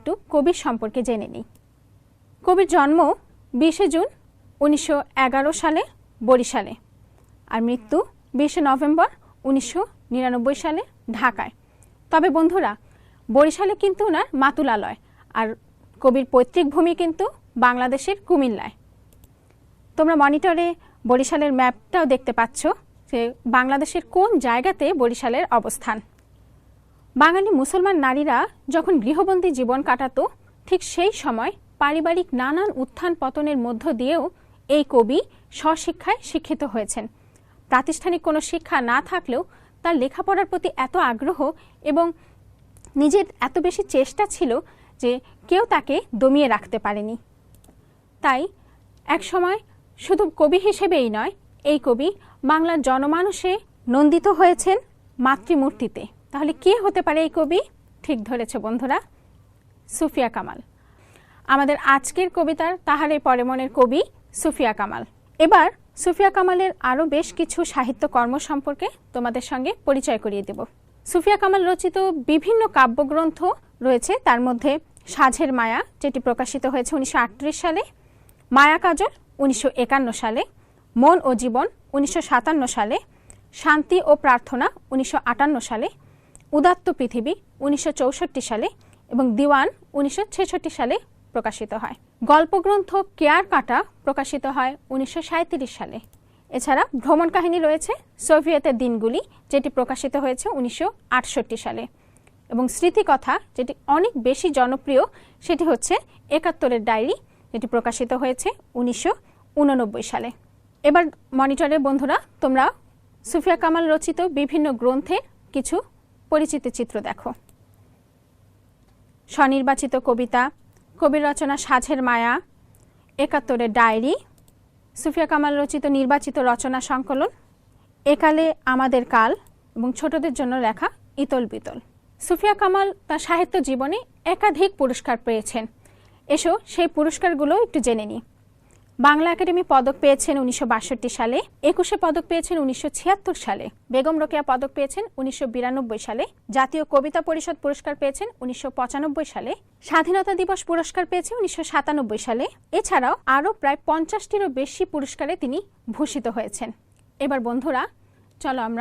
একটু কবির সম্পর্কে জেনে নিই। কবির জন্ম বিশে জুন উনিশশো এগারো সালে বরিশালে আর মৃত্যু বিশে নভেম্বর উনিশশো নিরানব্বই সালে ঢাকায়। তবে বন্ধুরা, বরিশালে কিন্তু ওনার মাতুলালয় আর কবির পৈতৃক ভূমি কিন্তু বাংলাদেশের কুমিল্লায়। তোমরা মনিটরে বরিশালের ম্যাপটাও দেখতে পাচ্ছ যে বাংলাদেশের কোন জায়গাতে বরিশালের অবস্থান। বাঙালি মুসলমান নারীরা যখন গৃহবন্দী জীবন কাটাতো, ঠিক সেই সময় পারিবারিক নানান উত্থান পতনের মধ্য দিয়েও এই কবি স্বশিক্ষায় শিক্ষিত হয়েছেন। প্রাতিষ্ঠানিক কোনো শিক্ষা না থাকলেও তার লেখাপড়ার প্রতি এত আগ্রহ এবং নিজের এত বেশি চেষ্টা ছিল যে কেউ তাকে দমিয়ে রাখতে পারেনি। তাই একসময় শুধু কবি হিসেবেই নয়, এই কবি বাংলার জনমানসে নন্দিত হয়েছেন মাতৃমূর্তিতে। তাহলে কে হতে পারে এই কবি? ঠিক ধরেছ বন্ধুরা, সুফিয়া কামাল। আমাদের আজকের কবিতার তাহারে পরে মনের কবি সুফিয়া কামাল। এবার সুফিয়া কামালের আরও বেশ কিছু সাহিত্য কর্ম সম্পর্কে তোমাদের সঙ্গে পরিচয় করিয়ে দেব। সুফিয়া কামাল রচিত বিভিন্ন কাব্যগ্রন্থ রয়েছে, তার মধ্যে সাঝের মায়া, যেটি প্রকাশিত হয়েছে উনিশশো আটত্রিশ সালে, মায়া কাজল, উনিশশো একান্ন সালে, মন ও জীবন, উনিশশো সাতান্ন সালে, শান্তি ও প্রার্থনা, উনিশশো আটান্ন সালে উদাত্ত পৃথিবী উনিশশো চৌষট্টি সালে এবং দিওয়ান উনিশশো ছেষট্টি সালে প্রকাশিত হয়। গল্পগ্রন্থ কেয়ার কাটা প্রকাশিত হয় উনিশশো সাঁইত্রিশ সালে। এছাড়া ভ্রমণ কাহিনী রয়েছে সোভিয়েতের দিনগুলি, যেটি প্রকাশিত হয়েছে উনিশশো আটষট্টি সালে। এবং স্মৃতিকথা, যেটি অনেক বেশি জনপ্রিয়, সেটি হচ্ছে একাত্তরের ডায়েরি, যেটি প্রকাশিত হয়েছে উনিশশো উননব্বই সালে। এবার মনিটরে বন্ধুরা, তোমরা সুফিয়া কামাল রচিত বিভিন্ন গ্রন্থের কিছু পরিচিত চিত্র দেখো। স্বনির্বাচিত কবিতা, কবির রচনা সাঝের মায়া, একাত্তরের ডায়েরি, সুফিয়া কামাল রচিত নির্বাচিত রচনা সংকলন, একালে আমাদের কাল এবং ছোটদের জন্য লেখা ইতল বিতল। সুফিয়া কামাল তার সাহিত্য জীবনে একাধিক পুরস্কার পেয়েছেন। এসো সেই পুরস্কারগুলো একটু জেনে নিই। বাংলা একাডেমি পদক পেয়েছেন উনিশশো বাষট্টি সালে, একুশে পদক পেয়েছেন উনিশশো ছিয়াত্তর সালে, বেগম রোকেয়া পদক পেয়েছেন উনিশশো বিরানব্বই সালে, জাতীয় কবিতা পরিষদ পুরস্কার পেয়েছেন উনিশশো পঁচানব্বই সালে, স্বাধীনতা দিবস পুরস্কার পেয়েছে উনিশশো সাতানব্বই সালে, এছাড়াও আরও প্রায় পঞ্চাশটিরও বেশি পুরস্কারে তিনি ভূষিত হয়েছেন। এবার বন্ধুরা, চলো আমরা